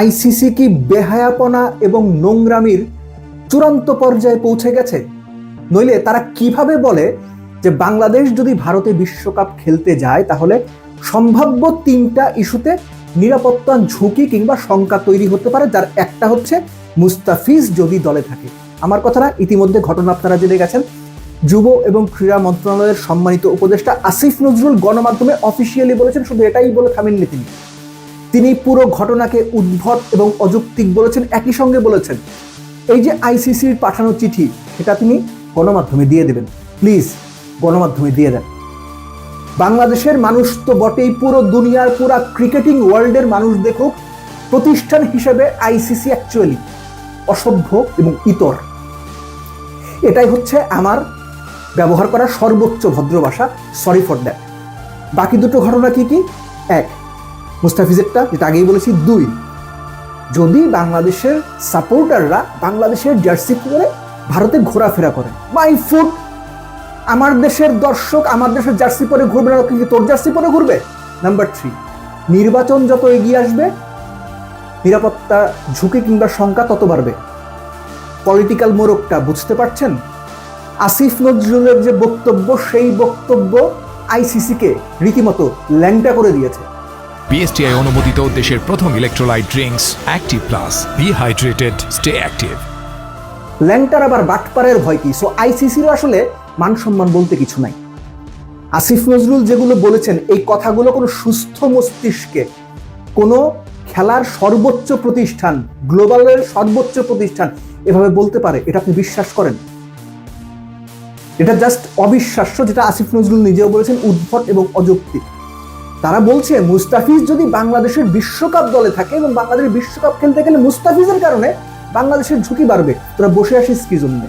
ICC কি বেহায়াপনা এবং নোংরামির চূড়ান্ত পর্যায়ে পৌঁছে গেছে? নইলে তারা কীভাবে বলে যে বাংলাদেশ যদি ভারতে বিশ্বকাপ খেলতে যায়, তাহলে সম্ভাব্য তিনটা ইস্যুতে নিরাপত্তা ঝুঁকি কিংবা শঙ্কা তৈরি হতে পারে, যার একটা হচ্ছে মুস্তাফিজ যদি দলে থাকে। আমার কথাটা ইতিমধ্যে ঘটনা আপনারা জেনে গেছেন। যুব এবং ক্রীড়া মন্ত্রণালয়ের সম্মানিত উপদেষ্টা আসিফ নজরুল গণমাধ্যমে অফিসিয়ালি বলেছেন, শুধু এটাই বলে থামেননি তিনি। তিনি পুরো ঘটনাকে উদ্ভট এবং অযৌক্তিক বলেছেন, একই সঙ্গে বলেছেন, এই যে আইসিসির পাঠানো চিঠি, সেটা তিনি গণমাধ্যমে দিয়ে দেবেন। প্লিজ, গণমাধ্যমে দিয়ে দেন। বাংলাদেশের মানুষ তো বটেই পুরো দুনিয়ার পুরো ক্রিকেটিং ওয়ার্ল্ডের মানুষ দেখুক, প্রতিষ্ঠান হিসেবে আইসিসি অ্যাকচুয়ালি অসভ্য এবং ইতর। এটাই হচ্ছে আমার ব্যবহার করা সর্বোচ্চ ভদ্র ভাষা সরি ফর দ্যাট বাকি দুটো ঘটনা কি কি? এক মুস্তাফিজেরটা, যেটা আগেই বলেছি, দুই। যদি বাংলাদেশের সাপোর্টাররা বাংলাদেশের জার্সি পরে ভারতে ঘোরাফেরা করে মাই ফুড আমার দেশের দর্শক আমার দেশের জার্সি পরে ঘুরবে না কি তোর জার্সি পরে ঘুরবে? নাম্বার থ্রি নির্বাচন যত এগিয়ে আসবে, নিরাপত্তা, ঝুঁকি কিংবা শঙ্কা তত বাড়বে। পলিটিক্যাল মোরকটা বুঝতে পারছেন? আসিফ নজরুলের যে বক্তব্য, সেই বক্তব্য আইসিসিকে রীতিমতো ল্যাংটা করে দিয়েছে। বিএসটিআই অনুমোদিত দেশের প্রথম electrolyte drinks active plus be hydrated stay active ল্যাংটার আবার বাটপারের ভয় কি? সো আইসিসির আসলে মান সম্মান বলতে কিছু নাই। আসিফ নজরুল যেগুলো বলেছেন, এই কথাগুলো কোনো সুস্থ মস্তিষ্কে, কোনো খেলার সর্বোচ্চ প্রতিষ্ঠান, গ্লোবালের সর্বোচ্চ প্রতিষ্ঠান এভাবে বলতে পারে। এটা আপনি বিশ্বাস করেন? এটা জাস্ট অবিশ্বাস্য, যেটা আসিফ নজরুল নিজেও বলেছেন, উদ্ভট এবং অযৌক্তিক। তারা বলছে মুস্তাফিজ যদি বাংলাদেশের বিশ্বকাপ দলে থাকে এবং বাংলাদেশের বিশ্বকাপ খেলতে গেলে মুস্তাফিজের কারণে বাংলাদেশের ঝুঁকি বাড়বে। তোরা বসে আসিস কি জন্যে?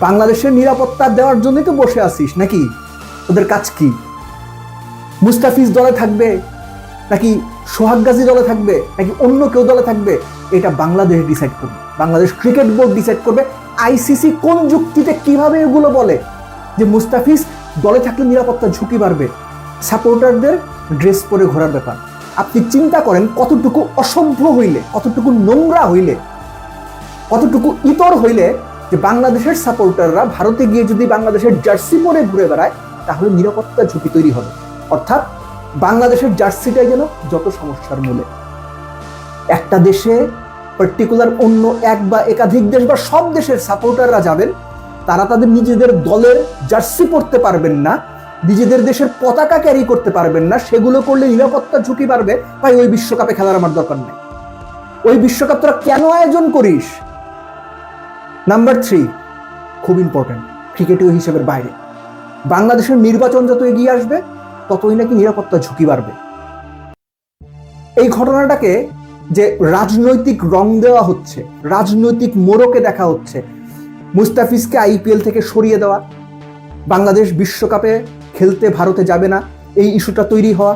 বাংলাদেশের নিরাপত্তা দেওয়ার জন্যই তো বসে আসিস নাকি? তোদের কাজ কি? মুস্তাফিজ দলে থাকবে, নাকি সোহাগ গাজী দলে থাকবে, নাকি অন্য কেউ দলে থাকবে? এটা বাংলাদেশ ডিসাইড করবে। বাংলাদেশ ক্রিকেট বোর্ড ডিসাইড করবে। আইসিসি কোন যুক্তিতে কীভাবে এগুলো বলে? যে মুস্তাফিজ দলে থাকলে নিরাপত্তা ঝুঁকি বাড়বে। সাপোর্টারদের ড্রেস পরে ঘোরার ব্যাপার। আপনি চিন্তা করেন কতটুকু অসভ্য হইলে, কতটুকু নোংরা হইলে, কতটুকু ইতর হইলে যে বাংলাদেশের সাপোর্টাররা ভারতে গিয়ে যদি বাংলাদেশের জার্সি পরে ঘুরে বেড়ায়, তাহলে নিরাপত্তা ঝুঁকি তৈরি হবে। অর্থাৎ বাংলাদেশের জার্সিটাই যেন যত সমস্যার মূলে। একটা দেশে পার্টিকুলার অন্য এক বা একাধিক দেশ বা সব দেশের সাপোর্টাররা যাবেন, তারা তাদের নিজেদের দলের জার্সি পরতে পারবেন না নিজেদের দেশের পতাকা ক্যারি করতে পারবেন না, সেগুলো করলে নিরাপত্তা ঝুঁকি বাড়বে। তাই ওই বিশ্বকাপে খেলার আমার দরকার নেই। ওই বিশ্বকাপ তোরা কেন আয়োজন করিস? নাম্বার থ্রি খুব ইম্পর্টেন্ট ক্রিকেটীয় হিসেবের বাইরে। বাংলাদেশের নির্বাচন যত এগিয়ে আসবে, ততই নাকি নিরাপত্তা ঝুঁকি বাড়বে। এই ঘটনাটাকে যে রাজনৈতিক রং দেওয়া হচ্ছে, রাজনৈতিক মোড়কে দেখা হচ্ছে, মুস্তাফিজকে আইপিএল থেকে সরিয়ে দেওয়া, বাংলাদেশ বিশ্বকাপে খেলতে ভারতে যাবে না, এই ইস্যুটা তৈরি হওয়া।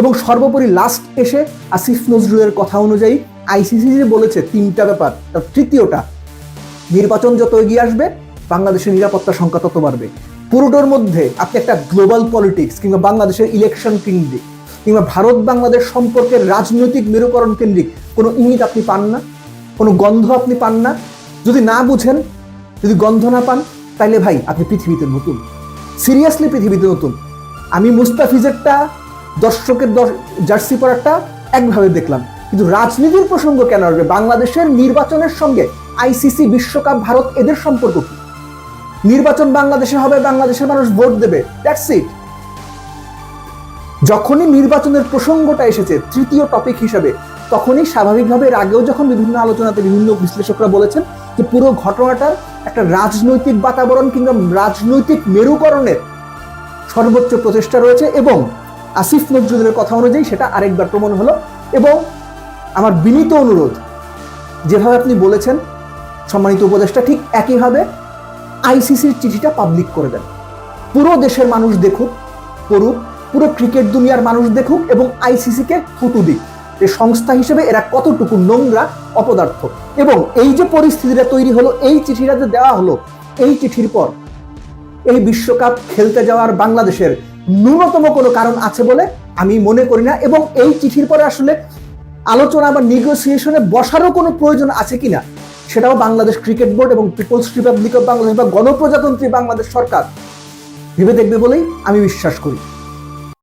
এবং সর্বোপরি লাস্ট এসে আসিফ নজরুলের কথা অনুযায়ী আইসিসি যে বলেছে তিনটা ব্যাপার তার তৃতীয়টা, নির্বাচন যত এগিয়ে আসবে, বাংলাদেশের নিরাপত্তা সংখ্যা তত বাড়বে। পুরোটোর মধ্যে আপনি একটা গ্লোবাল পলিটিক্স কিংবা বাংলাদেশের ইলেকশন কেন্দ্রিক কিংবা ভারত বাংলাদেশ সম্পর্কের রাজনৈতিক মেরুকরণ কেন্দ্রিক কোনো ইঙ্গিত আপনি পান না, কোনো গন্ধ আপনি পান না। যদি না বুঝেন, যদি গন্ধ না পান, তাইলে ভাই আপনি পৃথিবীতে নতুন। সিরিয়াসলি পৃথিবীতে নতুন। আমি মুস্তাফিজেরটা, দর্শকের জার্সি পরারটা একভাবে দেখলাম। কিন্তু রাজনীতির প্রসঙ্গ কেন আসবে? বাংলাদেশের নির্বাচনের সঙ্গে আইসিসি, বিশ্বকাপ, ভারত, এদের সম্পর্ক কি? নির্বাচন বাংলাদেশে হবে, বাংলাদেশের মানুষ ভোট দেবে। দ্যাটস ইট যখনই নির্বাচনের প্রসঙ্গটা এসেছে তৃতীয় টপিক হিসেবে, তখনই স্বাভাবিকভাবে এর আগেও যখন বিভিন্ন আলোচনাতে বিভিন্ন বিশ্লেষকরা বলেছেন যে পুরো ঘটনাটার একটা রাজনৈতিক বাতাবরণ কিংবা রাজনৈতিক মেরুকরণের সর্বোচ্চ প্রচেষ্টা রয়েছে এবং আসিফ নজরুলের কথা অনুযায়ী সেটা আরেকবার প্রমাণ হলো এবং আমার বিনীত অনুরোধ, যেভাবে আপনি বলেছেন, সম্মানিত উপদেষ্টা ঠিক একইভাবে আইসিসির চিঠিটা পাবলিক করে দেন। পুরো দেশের মানুষ দেখুক, পড়ুক, পুরো ক্রিকেট দুনিয়ার মানুষ দেখুক এবং আইসিসিকে ফুটু দিক। যে সংস্থা হিসেবে এরা কতটুকু নোংরা, অপদার্থ। এবং এই যে পরিস্থিতিটা তৈরি হলো, এই চিঠিটা যে দেওয়া হলো, এই চিঠির পর এই বিশ্বকাপ খেলতে যাওয়ার বাংলাদেশের ন্যূনতম কোনো কারণ আছে বলে আমি মনে করি না। এবং এই চিঠির পরে আসলে আলোচনা বা নিগোসিয়েশনে বসারও কোনো প্রয়োজন আছে কিনা, সেটাও বাংলাদেশ ক্রিকেট বোর্ড এবং পিপলস রিপাবলিক অফ বাংলাদেশ বা গণপ্রজাতন্ত্রী বাংলাদেশ সরকার ভেবে দেখবে বলেই আমি বিশ্বাস করি।